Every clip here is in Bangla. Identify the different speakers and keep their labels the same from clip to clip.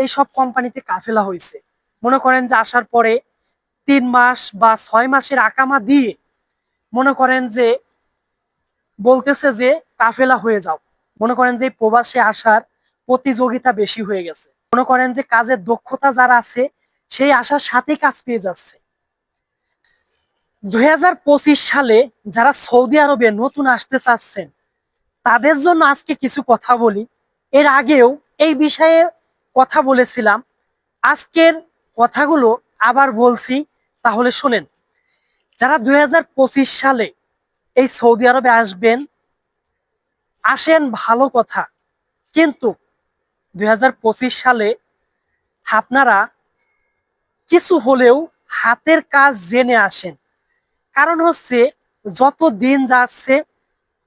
Speaker 1: এই সব কোম্পানিতে কাফেলা হয়েছে মনে করেন যে আসার পরে তিন মাস বা ছয় মাসের আকামা দিয়ে মনে করেন যে বলতেছে যে কাফেলা হয়ে যাও। মনে করেন যে প্রবাসে আসার প্রতিযোগিতা বেশি হয়ে গেছে। মনে করেন যে কাজের দক্ষতা যারা আছে, সেই আসার সাথেই কাজ পেয়ে যাচ্ছে। দু হাজার পঁচিশ সালে যারা সৌদি আরবে নতুন আসতে চাচ্ছেন, তাদের জন্য আজকে কিছু কথা বলি। এর আগেও এই বিষয়ে কথা বলেছিলাম, আজকের কথাগুলো আবার বলছি, তাহলে শোনেন। যারা দুই হাজার পঁচিশ সালে এই সৌদি আরবে আসবেন, আসেন ভালো কথা, কিন্তু দুই হাজার পঁচিশ সালে আপনারা কিছু হলেও হাতের কাজ জেনে আসেন। কারণ হচ্ছে, যত দিন যাচ্ছে,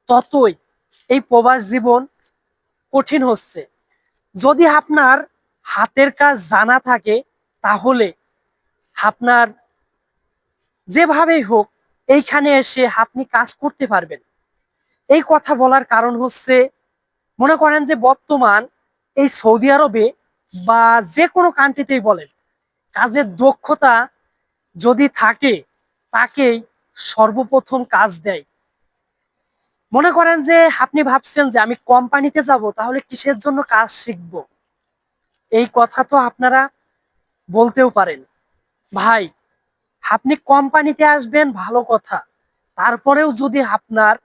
Speaker 1: ততই এই প্রবাস জীবন কঠিন হচ্ছে। যদি আপনার হাতের কাজ জানা থাকে, তাহলে আপনার যেভাবেই হোক, এইখানে এসে আপনি কাজ করতে পারবেন। এই কথা বলার কারণ হচ্ছে, মনে করেন যে বর্তমান এই সৌদি আরবে বা যে কোনো কান্ট্রিতেই বলেন, কাজের দক্ষতা যদি থাকে, তাকেই সর্বপ্রথম কাজ দেয়। মনে করেন যে আপনি ভাবছেন যে আমি কোম্পানিতে যাব, তাহলে কিসের জন্য কাজ শিখব? এই কথা তো আপনারা বলতেও পারেন। ভাই, আপনি কোম্পানিতে আসবেন, ভালো কথা। তারপরেও যদি আপনার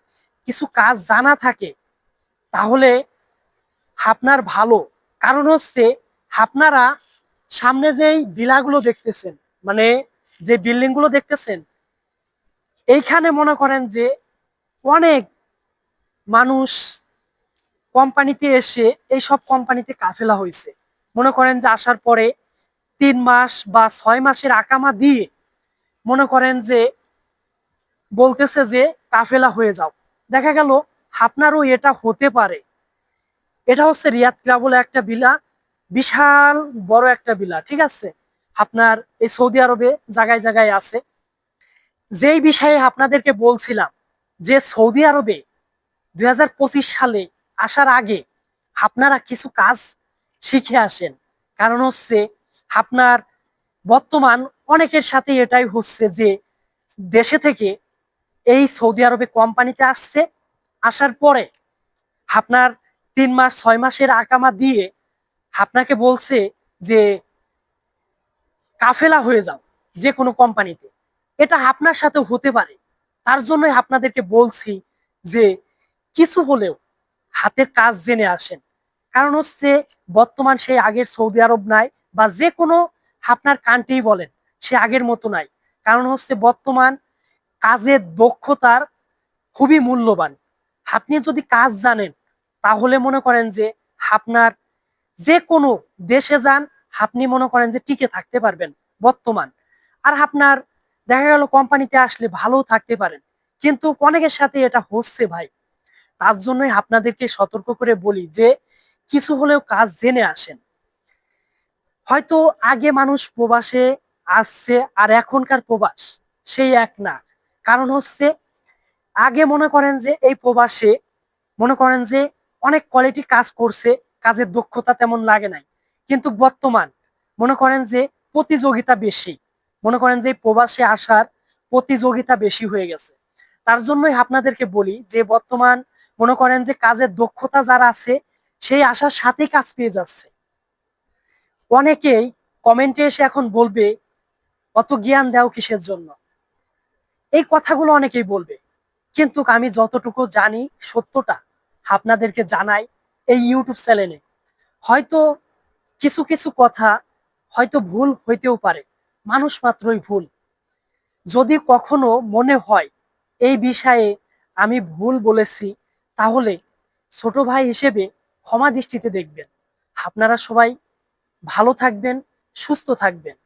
Speaker 1: কিছু কাজ জানা থাকে, তাহলে আপনার ভালো। কারণ হচ্ছে, আপনারা সামনে যেই ভিলাগুলো দেখতেছেন মানে যে বিল্ডিংগুলো দেখতেছেন, এইখানে মনে করেন যে অনেক মানুষ কোম্পানিতে এসে এই সব কোম্পানিতে কাফেলা হয়েছে। মনে করেন যে আসার পরে তিন মাস বা ছয় মাসের আকামা দিয়ে মনে করেন যে বলতেছে যে কাফেলা হয়ে যাও। দেখা গেল আপনারও এটা হতে পারে। এটা হচ্ছে রিয়াদ ক্লাবল একটা বিলা, বিশাল বড় একটা বিলা, ঠিক আছে? আপনার এই সৌদি আরবে জায়গায় জায়গায় আছে। যেই বিষয়ে আপনাদেরকে বলছিলাম যে সৌদি আরবে দুই হাজার পঁচিশ সালে আসার আগে আপনারা কিছু কাজ শিখে আসেন। কারণ হচ্ছে আপনার বর্তমান অনেকের সাথে এটাই হচ্ছে যে দেশে থেকে এই সৌদি আরবে কোম্পানিতে আসছে, আসার পরে আপনার তিন মাস, ছয় মাসের আকামা দিয়ে আপনাকে বলছে যে কাফেলা হয়ে যাও যে কোনো কোম্পানিতে। এটা আপনার সাথে হতে পারে। তার জন্যই আপনাদেরকে বলছি যে কিছু হলেও হাতের কাজ জেনে আসেন। কারণ হচ্ছে বর্তমান সেই আগের সৌদি আরব নাই বা যে কোনো আপনার কান্ট্রি বলেন, সে আগের মতো নাই। কারণ হচ্ছে বর্তমান কাজের দক্ষতার খুবই মূল্যবান। আপনি যদি কাজ জানেন, তাহলে মনে করেন যে আপনার যে কোনো দেশে যান, আপনি মনে করেন যে টিকে থাকতে পারবেন বর্তমান। আর আপনার দেখা গেল কোম্পানিতে আসলে ভালো থাকতে পারেন। কিন্তু অনেকের সাথে এটা হচ্ছে ভাই। তার জন্যই আপনাদেরকে সতর্ক করে বলি যে কিছু হলেও কাজ জেনে আসেন। হয়তো আগে মানুষ প্রবাসে আসছে আর এখনকার প্রবাস সেই এক না। কারণ হচ্ছে আগে মনে করেন যে এই প্রবাসে মনে করেন যে অনেক কোয়ালিটি কাজ করছে, কাজের দক্ষতা তেমন লাগে নাই। কিন্তু বর্তমান মনে করেন যে প্রতিযোগিতা বেশি। মনে করেন যে প্রবাসে আসার প্রতিযোগিতা বেশি হয়ে গেছে। তার জন্যই আপনাদেরকে বলি যে বর্তমান মনে করেন যে কাজের দক্ষতা যারা আছে সেই আশার সাথেই কাজ পেয়ে যাচ্ছে। অনেকেই কমেন্টে এসে এখন বলবে, অত জ্ঞান দেও কিসের জন্য? এই কথাগুলো অনেকেই বলবে। কিন্তু আমি যতটুকু জানি সত্যটা আপনাদেরকে জানাই এই ইউটিউব চ্যানেলে হয়তো কিছু কিছু কথা হয়তো ভুল হইতেও পারে, মানুষ মাত্রই ভুল। যদি কখনো মনে হয় এই বিষয়ে আমি ভুল বলেছি, তাহলে ছোট ভাই হিসেবে ক্ষমা দৃষ্টিতে দেখবেন। আপনারা সবাই ভালো থাকবেন সুস্থ থাকবেন।